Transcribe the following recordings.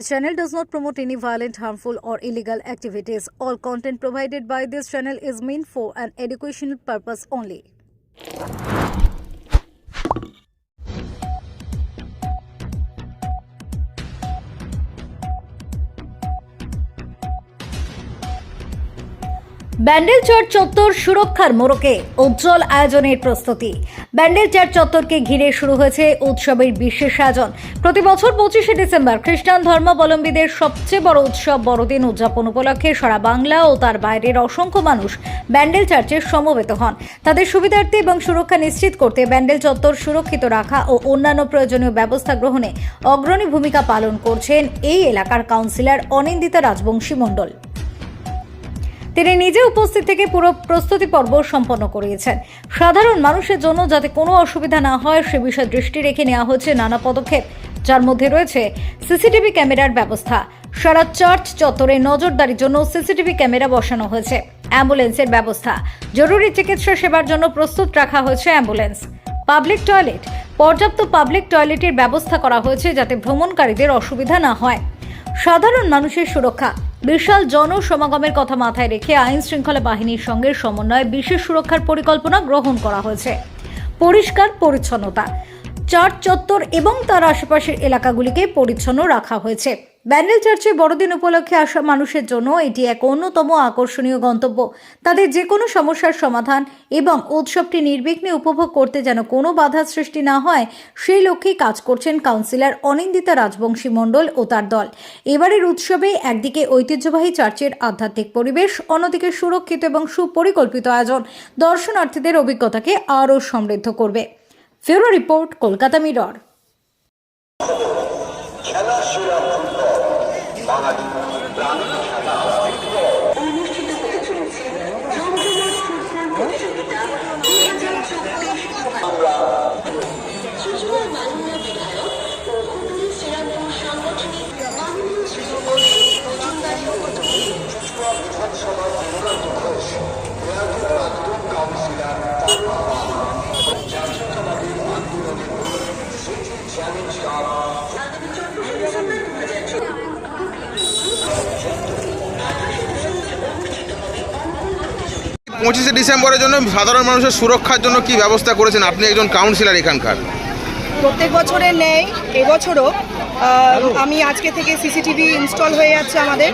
The channel does not promote any violent, harmful, or illegal activities. All content provided by this channel is meant for an educational purpose only. Bandel church চত্বর সুরক্ষার মোড়কে উজ্জ্বল আয়োজনের প্রস্তুতি Bandel church চত্বরকে ঘিরে শুরু হয়েছে উৎসবের বিশেষ আয়োজন। প্রতি বছর পঁচিশে ডিসেম্বর খ্রিস্টান ধর্মাবলম্বীদের সবচেয়ে বড় উৎসব বড়দিন উদযাপন উপলক্ষে সারা বাংলা ও তার বাইরের অসংখ্য মানুষ ব্যান্ডেল চার্চে সমবেত হন। তাদের সুবিধার্থে এবং সুরক্ষা নিশ্চিত করতে ব্যান্ডেল চত্বর সুরক্ষিত রাখা ও অন্যান্য প্রয়োজনীয় ব্যবস্থা গ্রহণে অগ্রণী ভূমিকা পালন করছেন এই এলাকার কাউন্সিলর অনিন্দিতা রাজবংশী মণ্ডল। তিনি নিজে উপস্থিত থেকে পুরো প্রস্তুতি পর্ব সম্পন্ন করিয়েছেন। সাধারণ মানুষের জন্য যাতে কোনো অসুবিধা না হয়, সে বিষয়ে দৃষ্টি রেখে নেওয়া হচ্ছে নানা পদক্ষেপ, যার মধ্যে রয়েছে সিসিটিভি ক্যামেরার ব্যবস্থা। সারা চার্চ চত্বরে নজরদারির জন্য সিসিটিভি ক্যামেরা বসানো হয়েছে। অ্যাম্বুলেন্সের ব্যবস্থা। জরুরি চিকিৎসা সেবার জন্য প্রস্তুত রাখা হয়েছে অ্যাম্বুলেন্স। Public toilet. পর্যাপ্ত পাবলিক টয়লেটের ব্যবস্থা করা হয়েছে যাতে ভ্রমণকারীদের অসুবিধা না হয়। সাধারণ মানুষের সুরক্ষা। বিশাল জনসমাগমের কথা মাথায় রেখে আইন শৃঙ্খলা বাহিনীর সঙ্গে সমন্বয়ে বিশেষ সুরক্ষার পরিকল্পনা গ্রহণ করা হয়েছে। পরিষ্কার পরিচ্ছন্নতা চার চত্বর এবং তার আশেপাশের এলাকাগুলিকে পরিচ্ছন্ন রাখা হয়েছে। ব্যান্ডেল চার্চে বড়দিন উপলক্ষে আসা মানুষের জন্য এটি এক অন্যতম আকর্ষণীয় গন্তব্য। তাদের যে কোনো সমস্যার সমাধান এবং উৎসবটি নির্বিঘ্নে উপভোগ করতে যেন কোনো বাধা সৃষ্টি না হয়, সেই লক্ষ্যেই কাজ করছেন কাউন্সিলর অনিন্দিতা রাজবংশী মণ্ডল ও তার দল। এবারের উৎসবে একদিকে ঐতিহ্যবাহী চার্চের আধ্যাত্মিক পরিবেশ, অন্যদিকে সুরক্ষিত এবং সুপরিকল্পিত আয়োজন দর্শনার্থীদের অভিজ্ঞতাকে আরও সমৃদ্ধ করবে। ফেরো রিপোর্ট, কলকাতা মিরর। খেলা 와가지고 나는 Challenge job. পঁচিশে ডিসেম্বরের জন্য সাধারণ মানুষের সুরক্ষার জন্য কি ব্যবস্থা করেছেন? আপনি একজন কাউন্সিলর এখানকার। প্রত্যেক বছরে নেই এবছরও আমি আজকে থেকে সিসিটিভি ইনস্টল হয়ে যাচ্ছে আমাদের,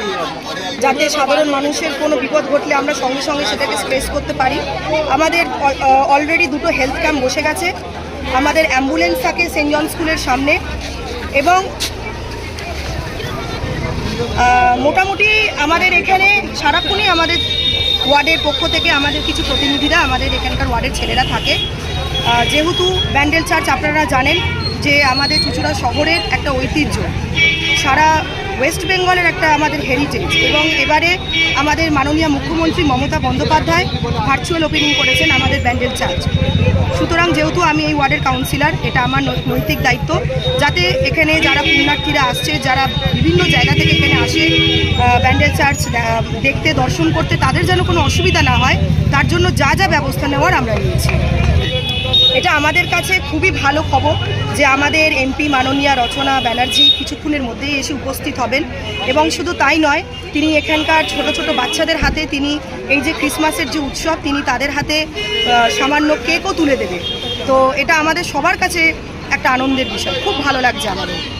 যাতে সাধারণ মানুষের কোনো বিপদ ঘটলে আমরা সঙ্গে সঙ্গে সেটাকে স্ট্রেস করতে পারি। আমাদের অলরেডি দুটো হেলথ ক্যাম্প বসে গেছে। আমাদের অ্যাম্বুলেন্স থাকে সেন্ট জন স্কুলের সামনে এবং মোটামুটি আমাদের এখানে সারাক্ষণই আমাদের ওয়ার্ডের পক্ষ থেকে আমাদের কিছু প্রতিনিধিরা আমাদের এখানকার ওয়ার্ডের ছেলেরা থাকে। যেহেতু ব্যান্ডেল চার্চ আপনারা জানেন যে আমাদের চুচুড়া শহরের একটা ঐতিহ্য। সারা ওয়েস্ট বেঙ্গলের একটা আমাদের হেরিটেজ এবং এবারে আমাদের মাননীয় মুখ্যমন্ত্রী মমতা বন্দ্যোপাধ্যায় ভার্চুয়াল ওপেনিং করেছেন আমাদের ব্যান্ডেল চার্চ সুতরাং যেহেতু আমি এই ওয়ার্ডের কাউন্সিলর এটা আমার নৈতিক দায়িত্ব। যাতে এখানে যারা পুণ্যার্থীরা আসছে, যারা বিভিন্ন জায়গা থেকে এখানে আসে ব্যান্ডেল চার্চ দেখতে, দর্শন করতে, তাদের যেন কোনো অসুবিধা না হয়, তার জন্য যা যা ব্যবস্থা নেওয়ার আমরা নিয়েছি। এটা আমাদের কাছে খুবই ভালো খবর যে আমাদের এমপি মাননীয়া রচনা ব্যানার্জি কিছুক্ষণের মধ্যেই এসে উপস্থিত হবেন। এবং শুধু তাই নয়, তিনি এখানকার ছোট ছোট বাচ্চাদের হাতে তিনি এই যে ক্রিসমাসের যে উৎসব, তিনি তাদের হাতে সামান্য কেকও তুলে দেবে। তো এটা আমাদের সবার কাছে একটা আনন্দের বিষয়। খুব ভালো লাগছে আমাদের।